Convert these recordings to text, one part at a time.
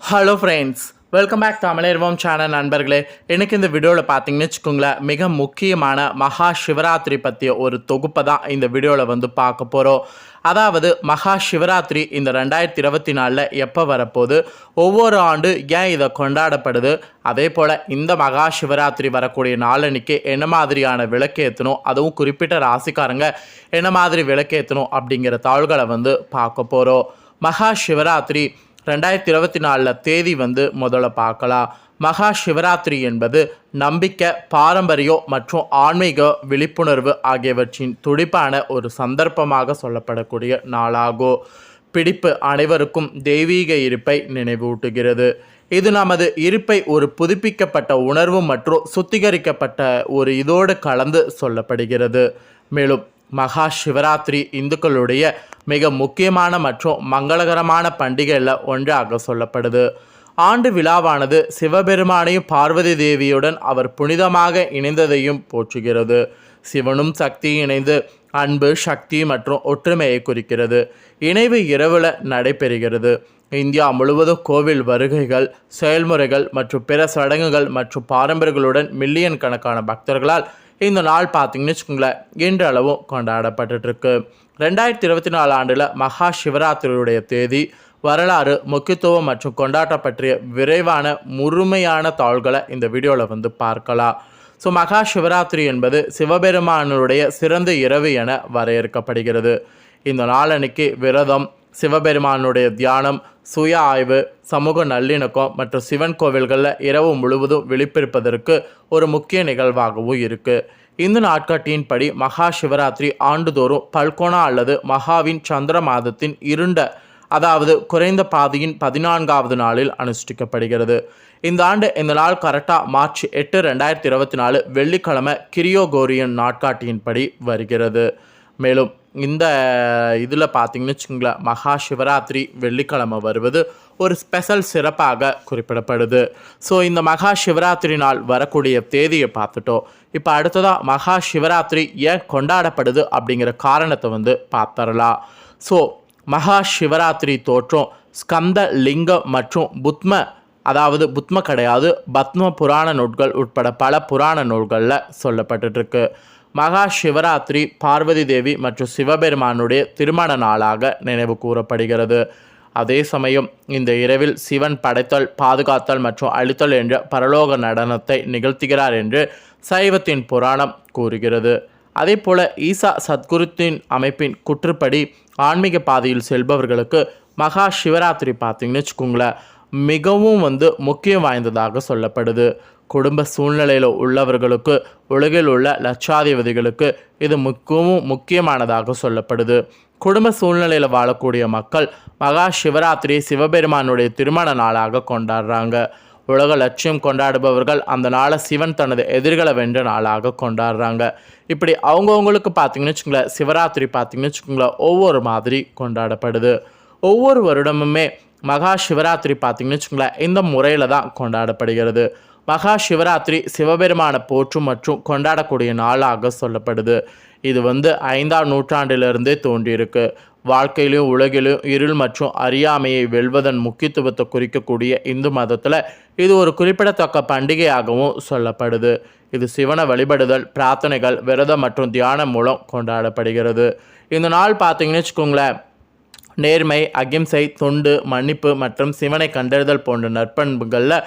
Hello friends welcome back Tamilarvam channel நண்பர்களே. எனக்கு இந்த வீடியோவில் பார்த்தீங்கன்னு வச்சுக்கோங்களேன் மிக முக்கியமான மகா சிவராத்திரி பற்றிய ஒரு தொகுப்பை தான் இந்த வீடியோவில் வந்து பார்க்க போகிறோம் அதாவது மகா சிவராத்திரி இந்த ரெண்டாயிரத்தி இருபத்தி நாலில் எப்போ வரப்போகுது? ஒவ்வொரு ஆண்டு ஏன் இதை கொண்டாடப்படுது? அதே போல் இந்த மகா சிவராத்திரி வரக்கூடிய நாளன்னைக்கு என்ன மாதிரியான விளக்கேற்றணும் அதுவும் குறிப்பிட்ட ராசிக்காரங்க என்ன மாதிரி விளக்கேற்றணும் அப்படிங்கிற தாள்களை வந்து பார்க்க போகிறோம் மகா சிவராத்திரி ரெண்டாயிரத்தி இருபத்தி நாலில் தேதி வந்து முதல்ல பார்க்கலாம். மகா சிவராத்திரி என்பது நம்பிக்கை பாரம்பரியம் மற்றும் ஆன்மீக விழிப்புணர்வு ஆகியவற்றின் துடிப்பான ஒரு சந்தர்ப்பமாக சொல்லப்படக்கூடிய நாளாகும் பிடிப்பு அனைவருக்கும் தெய்வீக இருப்பை நினைவூட்டுகிறது. இது நமது இருப்பை ஒரு புதுப்பிக்கப்பட்ட உணர்வு மற்றும் சுத்திகரிக்கப்பட்ட ஒரு இதோடு கலந்து சொல்லப்படுகிறது. மேலும் மகா சிவராத்திரி இந்துக்களுடைய மிக முக்கியமான மற்றும் மங்களகரமான பண்டிகையில் ஒன்றாக சொல்லப்படுது. ஆண்டு விழாவானது சிவபெருமானையும் பார்வதி தேவியுடன் அவர் புனிதமாக இணைந்ததையும் போற்றுகிறது. சிவனும் சக்தியும் இணைந்து அன்பு சக்தி மற்றும் ஒற்றுமையை குறிக்கிறது. இணைவு இரவில் நடைபெறுகிறது. இந்தியா முழுவதும் கோவில் வருகைகள் செயல்முறைகள் மற்றும் பிற சடங்குகள் மற்றும் பாரம்பரியங்களுடன் மில்லியன் கணக்கான பக்தர்களால் இந்த நாள் பார்த்திங்கன்னு வச்சுக்கோங்களேன் இன்றளவும் கொண்டாடப்பட்டுருக்கு ரெண்டாயிரத்தி இருபத்தி நாலு ஆண்டில் மகா சிவராத்திரியுடைய தேதி வரலாறு முக்கியத்துவம் மற்றும் கொண்டாட்டம் பற்றிய விரைவான முழுமையான தாள்களை இந்த வீடியோவில் வந்து பார்க்கலாம். ஸோ மகா சிவராத்திரி என்பது சிவபெருமானுடைய சிறந்த இரவு என வரையறுக்கப்படுகிறது. இந்த நாளன்னைக்கு விரதம் சிவபெருமானுடைய தியானம் சுய ஆய்வு சமூக நல்லிணக்கம் மற்றும் சிவன் கோவில்களில் இரவு முழுவதும் விழிப்பிருப்பதற்கு ஒரு முக்கிய நிகழ்வாகவும் இருக்குது இந்த நாட்காட்டியின்படி மகா சிவராத்திரி ஆண்டுதோறும் பல்கோணா அல்லது மகாவின் சந்திர மாதத்தின் இருண்ட அதாவது குறைந்த பாதியின் பதினான்காவது நாளில் அனுஷ்டிக்கப்படுகிறது. இந்த ஆண்டு இந்த நாள் கரெக்டாக மார்ச் எட்டு ரெண்டாயிரத்தி இருபத்தி நாலு வெள்ளிக்கிழமை கிரியோகோரியன் நாட்காட்டியின்படி வருகிறது. மேலும் இந்த இதில் பார்த்தீங்கன்னு வச்சுங்களேன் மகா சிவராத்திரி வெள்ளிக்கிழமை வருவது ஒரு ஸ்பெஷல் சிறப்பாக குறிப்பிடப்படுது. ஸோ இந்த மகா சிவராத்திரி நாள் வரக்கூடிய தேதியை பார்த்துட்டோம். இப்போ அடுத்ததாக மகா சிவராத்திரி ஏன் கொண்டாடப்படுது அப்படிங்கிற காரணத்தை வந்து பார்த்துடலாம். ஸோ மகா சிவராத்திரி தோற்றம் ஸ்கந்த லிங்கம் மற்றும் புத்ம அதாவது புத்ம கிடையாது பத்ம புராண நூல்கள் உட்பட பல புராண நூல்களில் சொல்லப்பட்டுருக்கு மகா சிவராத்திரி பார்வதி தேவி மற்றும் சிவபெருமானுடைய திருமண நாளாக நினைவு கூறப்படுகிறது. அதே சமயம் இந்த இரவில் சிவன் படைத்தல் பாதுகாத்தல் மற்றும் அழித்தல் என்ற பரலோக நடனத்தை நிகழ்த்துகிறார் என்று சைவத்தின் புராணம் கூறுகிறது. அதே போல ஈசா சத்குருத்தின் அமைப்பின் குற்றுப்படி ஆன்மீக பாதையில் செல்பவர்களுக்கு மகா சிவராத்திரி பார்த்தீங்கன்னு வச்சுக்கோங்களேன் மிகவும் வந்து முக்கியம் வாய்ந்ததாக சொல்லப்படுது. குடும்ப சூழ்நிலையில் உள்ளவர்களுக்கு உலகில் உள்ள லட்சாதிபதிகளுக்கு இது மிகவும் முக்கியமானதாக சொல்லப்படுது. குடும்ப சூழ்நிலையில் வாழக்கூடிய மக்கள் மகா சிவராத்திரி சிவபெருமானுடைய திருமண நாளாக கொண்டாடுறாங்க. உலக லட்சியம் கொண்டாடுபவர்கள் அந்த நாளை சிவன் தனது எதிர்களை வென்ற நாளாக கொண்டாடுறாங்க. இப்படி அவங்கவுங்களுக்கு பார்த்தீங்கன்னு வச்சுக்கோங்களேன் சிவராத்திரி பார்த்தீங்கன்னு வச்சுக்கோங்களேன் ஒவ்வொரு மாதிரி கொண்டாடப்படுது. ஒவ்வொரு வருடமுமே மகா சிவராத்திரி பார்த்தீங்கன்னு வச்சுக்கோங்களேன் இந்த முறையில் தான் கொண்டாடப்படுகிறது. மகா சிவராத்திரி சிவபெருமான போற்றும் மற்றும் கொண்டாடக்கூடிய நாளாக சொல்லப்படுது. இது வந்து ஐந்தாம் நூற்றாண்டிலிருந்தே தோன்றியிருக்கு. வாழ்க்கையிலும் உலகிலும் இருள் மற்றும் அறியாமையை வெல்வதன் முக்கியத்துவத்தை குறிக்கக்கூடிய இந்து மதத்தில் இது ஒரு குறிப்பிடத்தக்க பண்டிகையாகவும் சொல்லப்படுது. இது சிவனை வழிபடுதல் பிரார்த்தனைகள் விரதம் மற்றும் தியானம் மூலம் கொண்டாடப்படுகிறது. இந்த நாள் பார்த்தீங்கன்னு வச்சுக்கோங்களேன் நேர்மை அகிம்சை தொண்டு மன்னிப்பு மற்றும் சிவனை கண்டறிதல் போன்ற நற்பண்புகளில்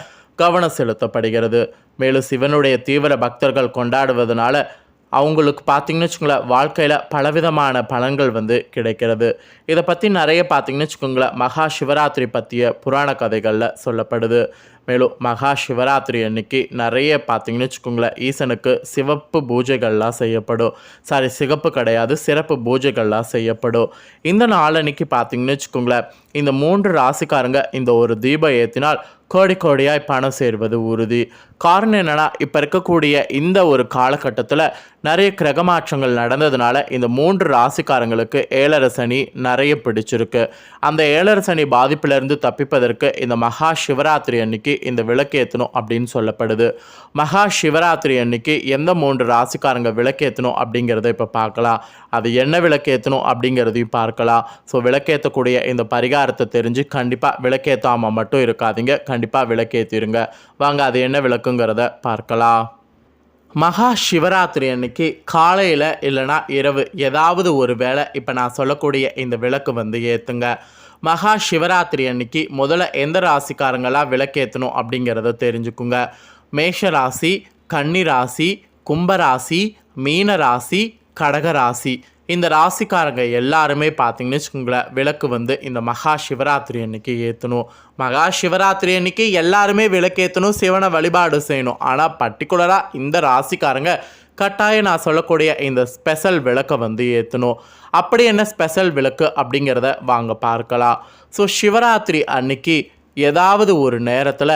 கவனம் செலுத்தப்படுகிறது. மேலும் சிவனுடைய தீவிர பக்தர்கள் கொண்டாடுவதனால அவங்களுக்கு பார்த்தீங்கன்னு வச்சுக்கோங்களேன் வாழ்க்கையில் பலவிதமான பலன்கள் வந்து கிடைக்கிறது. இதை பற்றி நிறைய பார்த்தீங்கன்னு வச்சுக்கோங்களேன் மகா சிவராத்திரி பற்றிய புராண கதைகளில் சொல்லப்படுது. மேலும் மகா சிவராத்திரி அன்னைக்கு நிறைய பார்த்தீங்கன்னு வச்சுக்கோங்களேன் ஈசனுக்கு சிவப்பு பூஜைகள்லாம் செய்யப்படும். சாரி சிகப்பு கிடையாது சிறப்பு பூஜைகள்லாம் செய்யப்படும். இந்த நாளன்னைக்கு பார்த்தீங்கன்னு வச்சுக்கோங்களேன் இந்த மூன்று ராசிக்காரங்க இந்த ஒரு தீபம் ஏற்றினால் கோடி கோடியாய் பணம் சேர்வது உறுதி. காரணம் என்னென்னா இப்போ இருக்கக்கூடிய இந்த ஒரு காலகட்டத்தில் நிறைய கிரகமாற்றங்கள் நடந்ததுனால இந்த மூன்று ராசிக்காரங்களுக்கு ஏழரை சனி நிறைய பிடிச்சிருக்கு. அந்த ஏழரை சனி பாதிப்பிலிருந்து தப்பிப்பதற்கு இந்த மகா சிவராத்திரி அன்னைக்கு இந்த விளக்கேற்றணும் அப்படின்னு சொல்லப்படுது. மகா சிவராத்திரி அன்னைக்கு எந்த மூன்று ராசிக்காரங்க விளக்கேற்றணும் அப்படிங்கிறத இப்போ பார்க்கலாம். அது என்ன விளக்கேற்றணும் அப்படிங்கிறதையும் பார்க்கலாம். ஸோ விளக்கேற்றக்கூடிய இந்த பரிகாரத்தை தெரிஞ்சு கண்டிப்பாக விளக்கேற்றாமல் மட்டும் இருக்காதீங்க. கண்டிப்பாக விளக்கேற்றிருங்க வாங்க அது என்ன விளக்குங்கிறத பார்க்கலாம். மகா சிவராத்திரி அன்னைக்கு காலையில் இல்லைனா இரவு ஏதாவது ஒரு வேளை இப்போ நான் சொல்லக்கூடிய இந்த விளக்கு வந்து ஏற்றுங்க மகா சிவராத்திரி அன்னைக்கு முதல்ல எந்த ராசிக்காரங்களாக விளக்கேற்றணும் அப்படிங்கிறத தெரிஞ்சுக்குங்க. மேஷ ராசி கன்னி ராசி கும்பராசி மீன ராசி கடகராசி. இந்த ராசிக்காரங்க எல்லாருமே பார்த்தீங்கன்னு வச்சுக்கோங்களேன் விளக்கு வந்து இந்த மகா சிவராத்திரி அன்னைக்கு ஏற்றணும் மகா சிவராத்திரி அன்னைக்கு எல்லாருமே விளக்கேற்றணும் சிவனை வழிபாடு செய்யணும். ஆனால் பர்டிகுலராக இந்த ராசிக்காரங்க கட்டாயம் நான் சொல்லக்கூடிய இந்த ஸ்பெஷல் விளக்கை வந்து ஏற்றணும் அப்படி என்ன ஸ்பெஷல் விளக்கு அப்படிங்கிறத வாங்க பார்க்கலாம். ஸோ சிவராத்திரி அன்னைக்கு ஏதாவது ஒரு நேரத்தில்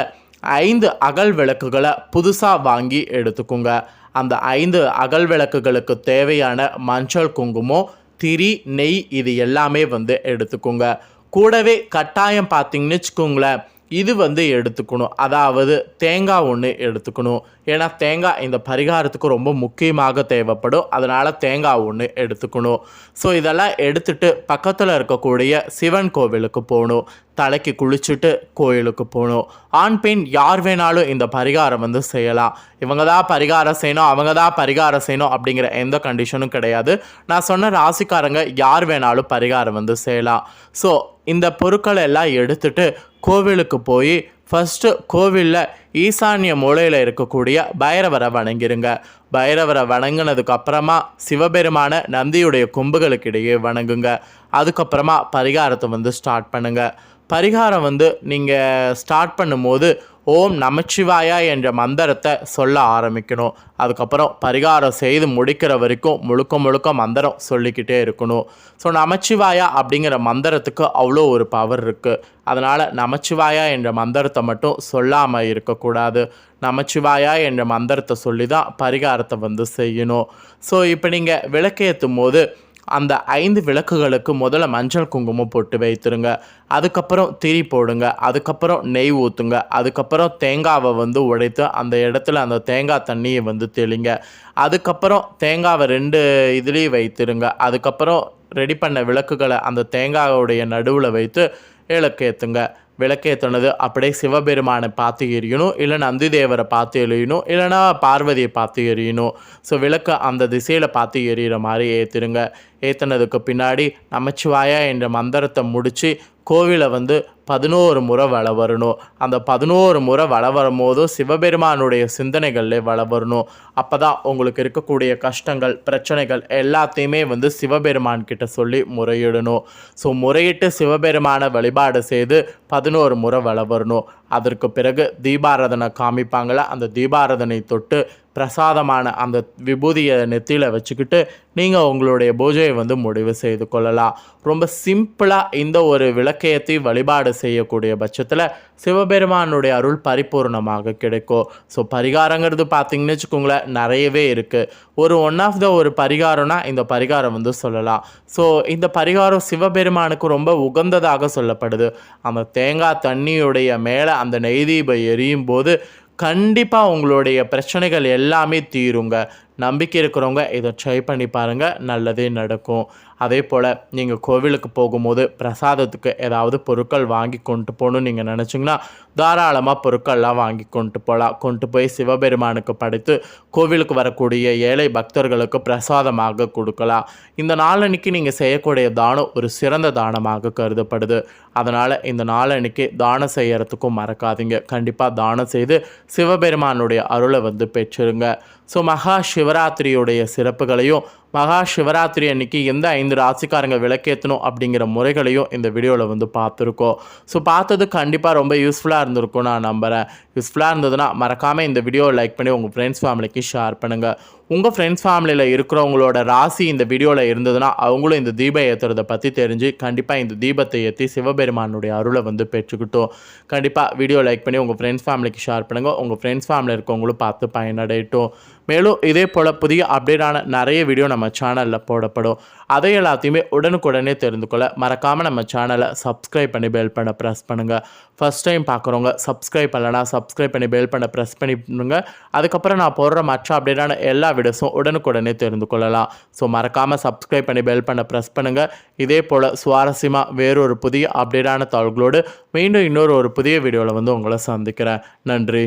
ஐந்து அகல் விளக்குகளை புதுசாக வாங்கி எடுத்துக்கோங்க. அந்த ஐந்து அகல் விளக்குகளுக்கு தேவையான மஞ்சள் குங்குமம் திரி நெய் இது எல்லாமே வந்து எடுத்துக்கோங்க. கூடவே கட்டாயம் பார்த்தீங்கன்னு வச்சுக்கோங்களேன் இது வந்து எடுத்துக்கணும். அதாவது தேங்காய் ஒன்று எடுத்துக்கணும். ஏன்னா தேங்காய் இந்த பரிகாரத்துக்கு ரொம்ப முக்கியமாக தேவைப்படும். அதனால் தேங்காய் ஒன்று எடுத்துக்கணும். ஸோ இதெல்லாம் எடுத்துட்டு பக்கத்தில் இருக்கக்கூடிய சிவன் கோவிலுக்கு போகணும். தலைக்கு குளிச்சுட்டு கோயிலுக்கு போகணும். ஆண் பெண் யார் வேணாலும் இந்த பரிகாரம் வந்து செய்யலாம். இவங்க தான் பரிகாரம் செய்யணும் அவங்க தான் பரிகாரம் செய்யணும் அப்படிங்கிற எந்த கண்டிஷனும் கிடையாது. நான் சொன்ன ராசிக்காரங்க யார் வேணாலும் பரிகாரம் வந்து செய்யலாம். ஸோ இந்த பொருட்களை எல்லாம் எடுத்துட்டு கோவிலுக்கு போய் ஃபஸ்ட்டு கோவிலில் ஈசான்ய மூலையில் இருக்கக்கூடிய பைரவரை வணங்கிருங்க. பைரவரை வணங்கினதுக்கு அப்புறமா சிவபெருமான நந்தியுடைய கொம்புகளுக்கிடையே வணங்குங்க. அதுக்கப்புறமா பரிகாரத்தை வந்து ஸ்டார்ட் பண்ணுங்கள் பரிகாரம் வந்து நீங்கள் ஸ்டார்ட் பண்ணும்போது ஓம் நமச்சிவாயா என்ற மந்திரத்தை சொல்ல ஆரம்பிக்கணும். அதுக்கப்புறம் பரிகாரம் செய்து முடிக்கிற வரைக்கும் முழுக்க முழுக்க மந்திரம் சொல்லிக்கிட்டே இருக்கணும். ஸோ நமச்சிவாயா அப்படிங்கிற மந்திரத்துக்கு அவ்வளோ ஒரு பவர் இருக்குது அதனால் நமச்சிவாயா என்ற மந்திரத்தை மட்டும் சொல்லாமல் இருக்கக்கூடாது. நமச்சிவாயா என்ற மந்திரத்தை சொல்லி தான் பரிகாரத்தை வந்து செய்யணும். ஸோ இப்போ நீங்கள் விளக்கேற்றும் போது அந்த ஐந்து விளக்குகளுக்கு முதல்ல மஞ்சள் குங்குமம் போட்டு வைத்துருங்க. அதுக்கப்புறம் திரி போடுங்க. அதுக்கப்புறம் நெய் ஊற்றுங்க அதுக்கப்புறம் தேங்காவை வந்து உடைத்து அந்த இடத்துல அந்த தேங்காய் தண்ணியை வந்து தெளிங்க. அதுக்கப்புறம் தேங்காவை ரெண்டு இதுலேயும் வைத்துருங்க. அதுக்கப்புறம் ரெடி பண்ண விளக்குகளை அந்த தேங்காயோடைய நடுவில் வைத்து விளக்கேற்றுங்க விளக்கேற்றினது அப்படியே சிவபெருமானை பார்த்து எரியணும் இல்லை நந்தி தேவரை பார்த்து எரியணும் இல்லைனா பார்வதியை பார்த்து எரியணும் ஸோ விளக்கை அந்த திசையில் பார்த்து எறிகிற மாதிரி ஏற்றிருங்க ஏற்றினதுக்கு பின்னாடி நமச்சிவாயா என்ற மந்திரத்தை முடித்து கோவிலை வந்து பதினோரு முறை வள வரணும். அந்த பதினோரு முறை வள வரும்போதும் சிவபெருமானுடைய சிந்தனைகளில் வள வரணும். அப்போ தான் உங்களுக்கு இருக்கக்கூடிய கஷ்டங்கள் பிரச்சனைகள் எல்லாத்தையுமே வந்து சிவபெருமான் கிட்ட சொல்லி முறையிடணும். ஸோ முறையிட்டு சிவபெருமானை வழிபாடு செய்து பதினோரு முறை வள வரணும். அதற்கு பிறகு தீபாராதனை காமிப்பாங்களா? அந்த தீபாராதனை தொட்டு பிரசாதமான அந்த விபூதியை நெத்தியில் வச்சுக்கிட்டு நீங்கள் உங்களுடைய பூஜையை வந்து முடிவு செய்து கொள்ளலாம். ரொம்ப சிம்பிளாக இந்த ஒரு விளக்கையத்தை வழிபாடு செய்யக்கூடிய பட்சத்தில் சிவபெருமானுடைய அருள் பரிபூர்ணமாக கிடைக்கும். ஸோ பரிகாரங்கிறது பார்த்தீங்கன்னு வச்சுக்கோங்களேன் நிறையவே இருக்குது ஒரு ஒன் ஆஃப் த ஒரு பரிகாரம்னா இந்த பரிகாரம் வந்து சொல்லலாம். ஸோ இந்த பரிகாரம் சிவபெருமானுக்கு ரொம்ப உகந்ததாக சொல்லப்படுது. அந்த தேங்காய் தண்ணியுடைய மேலே அந்த நெய்தீபம் எரியும் போது கண்டிப்பாக உங்களுடைய பிரச்சனைகள் எல்லாமே தீருங்க. நம்பிக்கை இருக்கிறவங்க இதை ட்ரை பண்ணி பாருங்கள் நல்லதே நடக்கும். அதே போல் நீங்கள் கோவிலுக்கு போகும்போது பிரசாதத்துக்கு ஏதாவது பொருட்கள் வாங்கி கொண்டு போகணும்னு நீங்கள் நினச்சிங்கன்னா தாராளமாக பொருட்கள்லாம் வாங்கி கொண்டு போகலாம் கொண்டு போய் சிவபெருமானுக்கு படைத்து கோவிலுக்கு வரக்கூடிய ஏழை பக்தர்களுக்கு பிரசாதமாக கொடுக்கலாம். இந்த நாளன்னைக்கு நீங்கள் செய்யக்கூடிய தானம் ஒரு சிறந்த தானமாக கருதப்படுது. அதனால் இந்த நாளன்னைக்கு தானம் செய்கிறதுக்கும் மறக்காதீங்க. கண்டிப்பாக தானம் செய்து சிவபெருமானுடைய அருளை வந்து பெற்றுருங்க. ஸோ மகா சிவராத்திரியுடைய சிறப்புகளையும் மகா சிவராத்திரி அன்னைக்கு எந்த ஐந்து ராசிக்காரங்க விளக்கேற்றணும் அப்படிங்கிற முறைகளையும் இந்த வீடியோவில் வந்து பார்த்துருக்கோம். ஸோ பார்த்தது கண்டிப்பாக ரொம்ப யூஸ்ஃபுல்லாக இருந்திருக்கும் நான் நம்புகிறேன் யூஸ்ஃபுல்லாக இருந்ததுன்னா மறக்காமல் இந்த வீடியோவை லைக் பண்ணி உங்கள் ஃப்ரெண்ட்ஸ் ஃபேமிலிக்கு ஷேர் பண்ணுங்கள் உங்கள் ஃப்ரெண்ட்ஸ் ஃபேமிலியில் இருக்கிறவங்களோட ராசி இந்த வீடியோவில் இருந்ததுன்னா அவங்களும் இந்த தீபம் ஏற்றுறதை பற்றி தெரிஞ்சு கண்டிப்பாக இந்த தீபத்தை ஏற்றி சிவபெருமானுடைய அருளை வந்து பெற்றுக்கிட்டோம். கண்டிப்பாக வீடியோ லைக் பண்ணி உங்கள் ஃப்ரெண்ட்ஸ் ஃபேமிலிக்கு ஷேர் பண்ணுங்கள் உங்கள் ஃப்ரெண்ட்ஸ் ஃபேமிலியில் இருக்கவங்களும் பார்த்து பயனடையட்டும். மேலும் இதே போல் புதிய அப்டேட்டான நிறைய வீடியோ நம்ம சேனலில் போடப்படும். அதை எல்லாத்தையுமே உடனுக்குடனே தெரிந்து கொள்ள மறக்காமல் நம்ம சேனலை சப்ஸ்கிரைப் பண்ணி பெல் பண்ண ப்ரெஸ் பண்ணுங்கள் ஃபஸ்ட் டைம் பார்க்குறவங்க சப்ஸ்கிரைப் பண்ணலனா சப்ஸ்கிரைப் பண்ணி பெல் பண்ண ப்ரெஸ் பண்ணி பண்ணுங்க அதுக்கப்புறம் நான் போடுற மற்ற அப்டேட்டான எல்லா வீடியோஸும் உடனுக்குடனே தெரிந்து கொள்ளலாம். ஸோ மறக்காமல் சப்ஸ்கிரைப் பண்ணி பெல் பண்ண ப்ரெஸ் பண்ணுங்கள் இதே போல் சுவாரஸ்யமாக வேறொரு புதிய அப்டேட்டான தகவல்களோடு மீண்டும் இன்னொரு ஒரு புதிய வீடியோவில் வந்து உங்களை சந்திக்கிறேன். நன்றி.